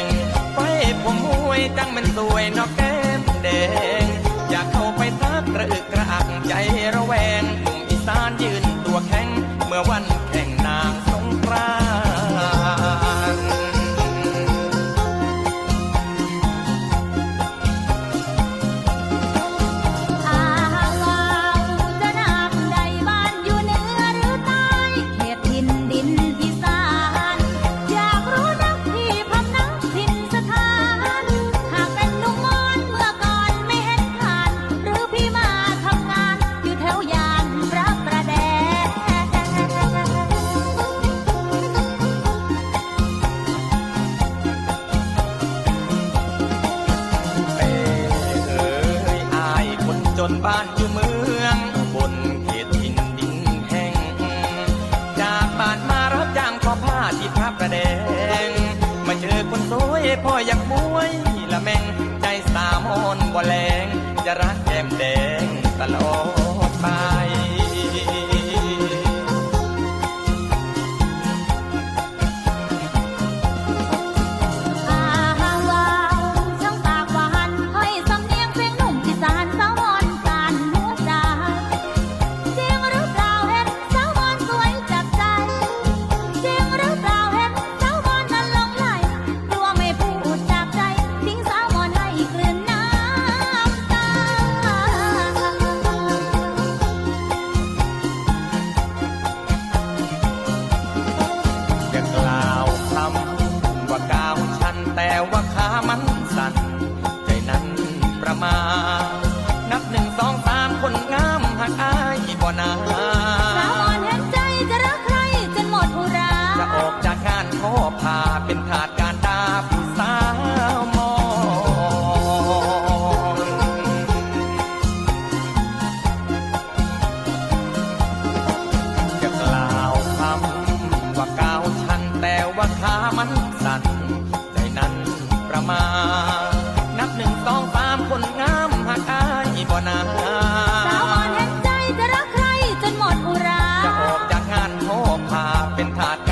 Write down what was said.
งไฟผมมวยจังมันสวยนอกแก้มแดง อยากเข้าไปทักกระอึกกระอักใจระแวงกลุ่มอีสานยืนตัวแข็งเมื่อวัน จนบ้านอยู่เมืองบนเขตทินดินแห้งจากบ้านมารับจ้างทอผ้าที่พระประแดง มาเจอคนสวยพ่ออยากมวยละแมงใจสามอนบ่แรงจะรัก มา นับหนึ่งสองสามคนงามหักอายบ่นาสาวอ่อนเห็นใจจะรักใครจนหมดอุราจะออกจากงานขอพาเป็นขาด สาวอ่อนแห่งใจจะรักใครจนหมดอุราจอกจากงานโทษพาเป็นทาส